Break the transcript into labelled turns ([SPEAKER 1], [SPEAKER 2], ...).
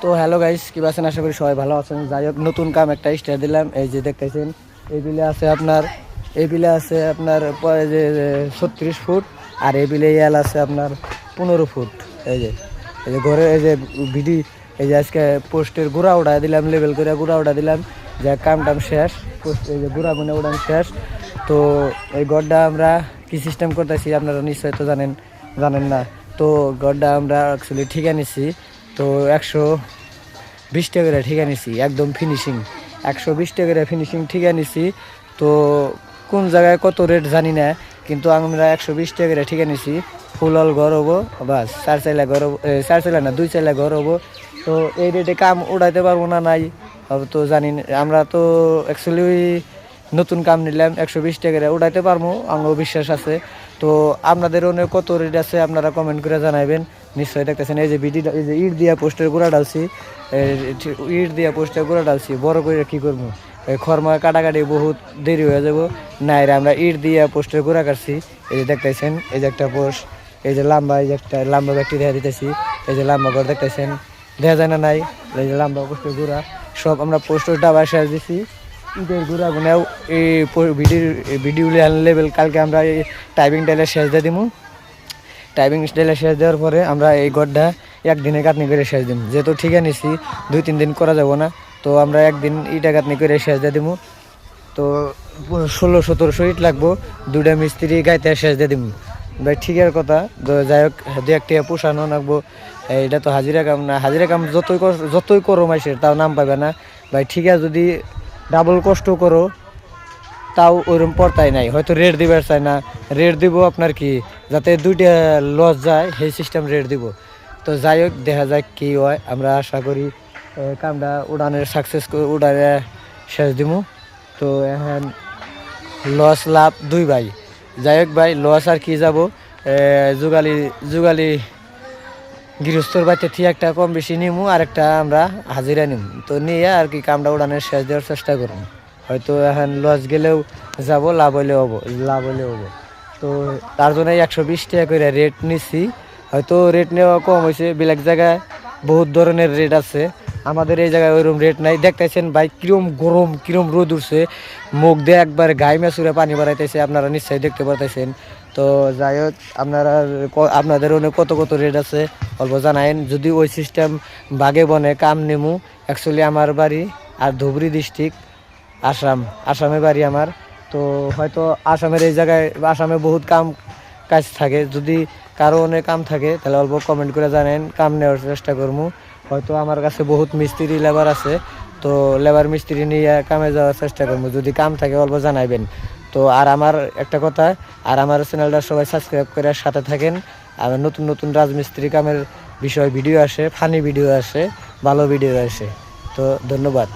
[SPEAKER 1] তো hello guys, কি আছেন? আশা করি সবাই ভালো আছেন। যাই হোক, নতুন কাম একটা স্টার্ট দিলাম। এই যে দেখতেছেন, এই বিলে আছে আপনার, এই বিলে আছে আপনার প- যে ছত্রিশ ফুট, আর এই বিলে ইয়াল আছে আপনার পনেরো ফুট। এই যে এই যে ঘরে, এই যে ভিডি, এই যে আজকে পোস্টের গুড়া উড়া দিলাম, লেবেল করে গুড়া উড়া দিলাম। যে কাম টাম শেষ, পোস্ট, এই যে গুড়া গুনে উড়ান শেষ। তো এই গড়টা আমরা কি সিস্টেম করতেছি আপনারা নিশ্চয়ই তো জানেন জানেন না। তো গড়টা আমরা অ্যাকচুয়ালি ঠিকা নিছি তো একশো বিশ টাকা ঠিকা নিছি, একদম ফিনিশিং একশো বিশ টাকা ফিনিশিং ঠিকা নিছি। তো কোন জায়গায় কত রেট জানি না, কিন্তু আমরা একশো বিশ টাকা ঠিকা নিছি। ফুল অল ঘর হব, বাস, চার চাইলা ঘর হব চার চাইলা না, দুই চাইলা ঘর হব। তো এই রেটে কাম উড়াইতে পারব না নাই তো জানি। আমরা তো অ্যাকচুয়ালি নতুন কাম নিলাম, একশো বিশ টাকা করে উঠাইতে পারব আমার বিশ্বাস আছে। তো আপনাদের অনেক কত রেট আছে, আপনারা কমেন্ট করে জানাবেন নিশ্চয়ই দেখতেছেন, এই যে বিডি এই যে ইট দিয়া পোস্টের গোড়া ডালছি ইট দিয়া পোস্টের গোড়া ডালছি বড় করে কি করব? খরমা কাটাকাটি বহুত দেরি হয়ে যাব। নাই রে, আমরা ইট দিয়া পোস্টের গোড়া কাটছি। এই যে দেখতেছেন, এই যে একটা পোস্ট, এই যে লম্বা, এই যে একটা লম্বা ব্যক্তি দেখা দিতেছি। এই যে লম্বা ঘর দেখতেছেন দেখা যায় না নাই, এই যে লম্বা পোস্টের গোড়া। সব আমরা পোস্টের ডাবা শেষ দিছি। ঈদের ঘুরা গুনেও এই ভিডিও ভিডিও লেভেল, কালকে আমরা এই টাইপিং টাইলে শেষ দিয়ে দিমু। টাইপিং স্টাইলে শেষ দেওয়ার পরে আমরা এই গড্ডা একদিনে কাটনি করে শেষ দিম। যেহেতু ঠিকা নিছি, দুই তিন দিন করা যাব না। তো আমরা একদিন ইটা কাটনি করে শেষ দিয়ে দিমু। তো ষোলো, সতেরোশো ইট লাগবো দুটা মিস্ত্রি গাইতে শেষ দিয়ে দিমু। ভাই, ঠিকের কথা। যাই হোক, দু একটা পোষানো লাগবো। এটা তো হাজিরা কাম না, হাজিরা কাম যতই যতই করো মাইসের, তাও নাম পাবে না। ভাই, ঠিকা যদি ডাবল কষ্ট করো, তাও ওইরকম পড়তাই নাই। হয়তো রেট দিবার চাই না। রেট দিব আপনার কি? যাতে দুইটা লস যায়, সেই সিস্টেম রেট দিব। তো যাই হোক, দেখা যাক কি হয়। আমরা আশা করি কামটা উড়ানের সাকসেস উড়ানে শেষ দিব তো এখন লস লাভ দুই ভাই। যাই হোক ভাই লস আর কি যাব? যুগালি যুগালি গৃহস্থর বাড়িতে থেকে একটা কম বেশি নিমু, আর একটা আমরা হাজিরা নিমু। তো নিয়ে আর কি কামটা উড়ানের শেষ দেওয়ার চেষ্টা করব। হয়তো এখন লস গেলেও যাব, লাভ হইলেও হব, লাভ হইলেও হব। তো তার জন্য একশো বিশ টাকা করে রেট নিছি। হয়তো রেট নেওয়া কম হয়েছে বেলেগ জায়গায় বহুত ধরনের রেট আছে। আমাদের এই জায়গায় ওইরকম রেট নাই। দেখতেছেন ভাই, কিরম গরম, কিরম রোদ উঠছে। মুখ দিয়ে একবার গাই মেসুরে পানি বাড়াইতেছে, আপনারা নিশ্চয়ই দেখতে পারতেছেন। তো যাই হোক, আপনারা আপনাদের অনেক কত কত রেট আছে, অল্প জানাইন যদি ওই সিস্টেম বাগে বনে, কাম নেমু। অ্যাকচুয়ালি আমার বাড়ি আর ধুবড়ি ডিস্ট্রিক্ট আসাম। আসামে বাড়ি আমার। তো হয়তো আসামের এই জায়গায় আসামে বহুত কাম কাজ থাকে। যদি কারও অনেক কাম থাকে, তাহলে অল্প কমেন্ট করে জানেন কাম নেওয়ার চেষ্টা করব হয়তো আমার কাছে বহুত মিস্ত্রি লেবার আছে, তো লেবার মিস্ত্রি নিয়ে কামে যাওয়ার চেষ্টা করব যদি কাম থাকে, অল্প জানাইবেন। তো আর আমার একটা কথা, আর আমার চ্যানেলটা সবাই সাবস্ক্রাইব করে সাথে থাকেন। আর নতুন নতুন রাজমিস্ত্রি কামের বিষয় ভিডিও আসে ফানি ভিডিও আসে, ভালো ভিডিও আসে। তো ধন্যবাদ।